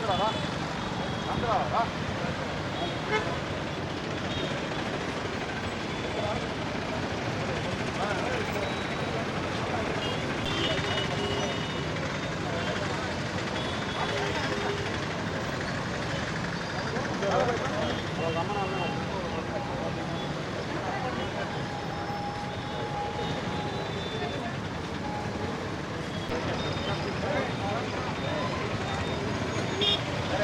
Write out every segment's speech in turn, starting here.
Gracias.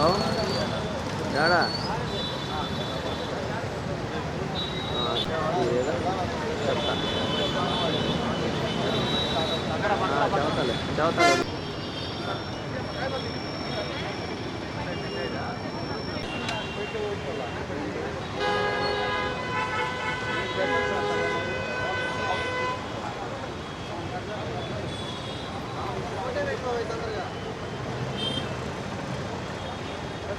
lỗ đó đó ಚೌತಲೆ ಚೌತಲೆ ಹೋಯ್ತಂದ್ರೆ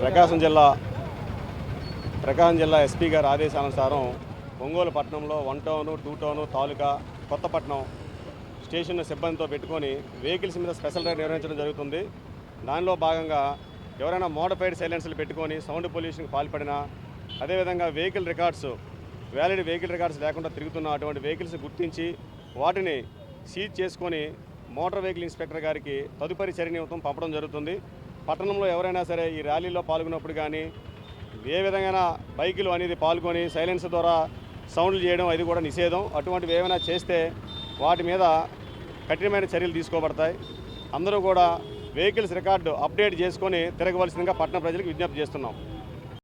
ప్రకాశం జిల్లా ప్రకాశం జిల్లా SP గారి ఆదేశానుసారం ఒంగోలు పట్టణంలో one town two town taluka Kothapatnam station సిబ్బందితో పెట్టుకొని వెహికల్స్ మీద స్పెషల్ రైడ్ నిర్వహించడం జరుగుతుంది. దానిలో భాగంగా ఎవరైనా మోడిఫైడ్ సైలెన్స్లు పెట్టుకొని సౌండ్ పొల్యూషన్కి పాల్పడినా అదేవిధంగా vehicle records valid vehicle records లేకుండా తిరుగుతున్న అటువంటి వెహికల్స్ గుర్తించి వాటిని సీజ్ చేసుకొని మోటార్ వెహికల్ ఇన్స్పెక్టర్ గారికి తదుపరి చర్య నిమిత్తం పంపడం జరుగుతుంది. పట్టణంలో ఎవరైనా సరే ఈ ర్యాలీలో పాల్గొన్నప్పుడు కానీ ఏ విధంగా బైకులు అనేది పాల్గొని సైలెన్స్ ద్వారా సౌండ్లు చేయడం అది కూడా నిషేధం. అటువంటివి ఏమైనా చేస్తే వాటి మీద కఠినమైన చర్యలు తీసుకోబడతాయి. అందరూ కూడా వెహికల్స్ రికార్డు అప్డేట్ చేసుకొని తిరగవలసిందిగా పట్టణ ప్రజలకు విజ్ఞప్తి చేస్తున్నాం.